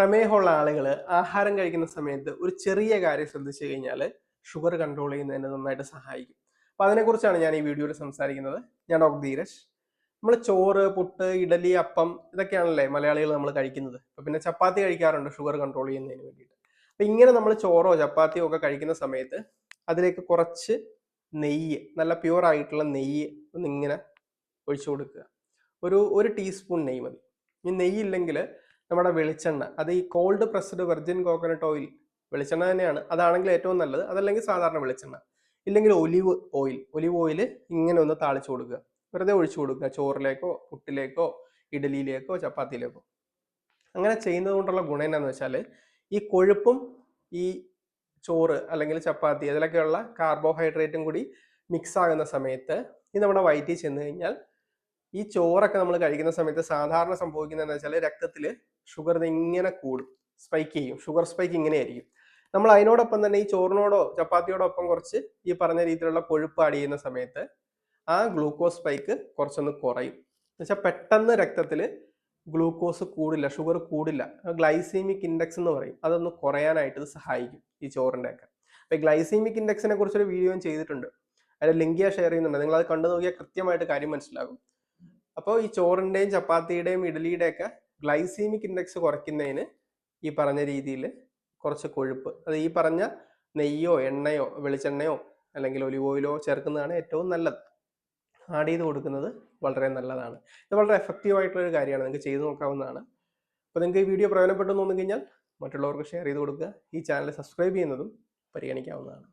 പ്രമേഹമുള്ള ആളുകൾ ആഹാരം കഴിക്കുന്ന സമയത്ത് ഒരു ചെറിയ കാര്യം ശ്രദ്ധിച്ചു കഴിഞ്ഞാൽ ഷുഗർ കൺട്രോൾ ചെയ്യുന്നതിന് നന്നായിട്ട് സഹായിക്കും. അപ്പോൾ അതിനെക്കുറിച്ചാണ് ഞാൻ ഈ വീഡിയോയിൽ സംസാരിക്കുന്നത്. ഞാൻ ഡോക്ടർ ധീരജ്. നമ്മൾ ചോറ് പുട്ട് ഇഡലി അപ്പം ഇതൊക്കെയാണല്ലേ മലയാളികൾ നമ്മൾ കഴിക്കുന്നത്. അപ്പോൾ പിന്നെ ചപ്പാത്തി കഴിക്കാറുണ്ട് ഷുഗർ കൺട്രോൾ ചെയ്യുന്നതിന് വേണ്ടിയിട്ട്. അപ്പോൾ ഇങ്ങനെ നമ്മൾ ചോറോ ചപ്പാത്തിയോ ഒക്കെ കഴിക്കുന്ന സമയത്ത് അതിലേക്ക് കുറച്ച് നെയ്യ് നല്ല പ്യുവർ ആയിട്ടുള്ള നെയ്യ് ഒന്ന് ഇങ്ങനെ ഒഴിച്ചു കൊടുക്കുക. ഒരു ഒരു ടീസ്പൂൺ നെയ്യ് മതി. ഈ നെയ്യ് ഇല്ലെങ്കിൽ നമ്മുടെ വെളിച്ചെണ്ണ അത് ഈ cold pressed virgin coconut oil വെളിച്ചെണ്ണ തന്നെയാണ്. അതാണെങ്കിൽ ഏറ്റവും നല്ലത്. അതല്ലെങ്കിൽ സാധാരണ വെളിച്ചെണ്ണ. ഇല്ലെങ്കിൽ ഒലിവ് ഓയിൽ ഒലിവ് ഓയിൽ ഇങ്ങനെ ഒന്ന് താളിച്ചു കൊടുക്കുക. വെറുതെ ഒഴിച്ചു കൊടുക്കുക. ചോറിലേക്കോ പുട്ടിലേക്കോ ഇഡലിയിലേക്കോ ചപ്പാത്തിയിലേക്കോ. അങ്ങനെ ചെയ്യുന്നത് കൊണ്ടുള്ള ഗുണം എന്താണെന്ന് വെച്ചാൽ ഈ കൊഴുപ്പും ഈ ചോറ് അല്ലെങ്കിൽ ചപ്പാത്തി അതിലൊക്കെയുള്ള കാർബോഹൈഡ്രേറ്റും കൂടി മിക്സ് ആകുന്ന സമയത്ത് ഇത് നമ്മുടെ വയറ്റിൽ ചെന്ന് കഴിഞ്ഞാൽ ഈ ചോറൊക്കെ നമ്മൾ കഴിക്കുന്ന സമയത്ത് സാധാരണ സംഭവിക്കുന്നതെന്ന് വെച്ചാൽ രക്തത്തിൽ ഷുഗർ ഇങ്ങനെ കൂടും. സ്പൈക്ക് ചെയ്യും. ഷുഗർ സ്പൈക്ക് ഇങ്ങനെ ആയിരിക്കും നമ്മൾ അതിനോടൊപ്പം തന്നെ ഈ ചോറിനോടോ ചപ്പാത്തിയോടോ ഒപ്പം കുറച്ച് ഈ പറഞ്ഞ രീതിയിലുള്ള കൊഴുപ്പ് ആഡ് ചെയ്യുന്ന സമയത്ത് ആ ഗ്ലൂക്കോസ് സ്പൈക്ക് കുറച്ചൊന്ന് കുറയും. എന്നുവെച്ചാൽ പെട്ടെന്ന് രക്തത്തിൽ ഗ്ലൂക്കോസ് കൂടില്ല ഷുഗർ കൂടില്ല. ഗ്ലൈസീമിക് ഇൻഡെക്സ് എന്ന് പറയും. അതൊന്ന് കുറയാനായിട്ട് ഇത് സഹായിക്കും ഈ ചോറിന്റെ ഒക്കെ അപ്പോൾ ഗ്ലൈസീമിക് ഇൻഡെക്സിനെ കുറിച്ചൊരു വീഡിയോയും ചെയ്തിട്ടുണ്ട്. അതിൽ ലിങ്ക് ഷെയർ ചെയ്യുന്നുണ്ട്. നിങ്ങൾ അത് കണ്ടു നോക്കിയാൽ കൃത്യമായിട്ട് കാര്യം മനസ്സിലാകും. അപ്പോൾ ഈ ചോറിന്റെയും ചപ്പാത്തിയുടെയും ഇഡലിയുടെയൊക്കെ ഗ്ലൈസീമിക് ഇൻഡെക്സ് കുറയ്ക്കുന്നതിന് ഈ പറഞ്ഞ രീതിയിൽ കുറച്ച് കൊഴുപ്പ്. അത് ഈ പറഞ്ഞ നെയ്യോ എണ്ണയോ വെളിച്ചെണ്ണയോ അല്ലെങ്കിൽ ഒലിവ് ഓയിലോ ചേർക്കുന്നതാണ് ഏറ്റവും നല്ലത്. ആഡ് ചെയ്ത് കൊടുക്കുന്നത് വളരെ നല്ലതാണ്. ഇത് വളരെ എഫക്റ്റീവ് ആയിട്ടുള്ള ഒരു കാര്യമാണ്. നിങ്ങൾക്ക് ചെയ്തു നോക്കാവുന്നതാണ്. അപ്പോൾ നിങ്ങൾക്ക് ഈ വീഡിയോ പ്രയോജനപ്പെട്ടു തോന്നുകഴിഞ്ഞാൽ തോന്നി കഴിഞ്ഞാൽ മറ്റുള്ളവർക്ക് ഷെയർ ചെയ്ത് കൊടുക്കുക. ഈ ചാനൽ സബ്സ്ക്രൈബ് ചെയ്യുന്നതും പരിഗണിക്കാവുന്നതാണ്.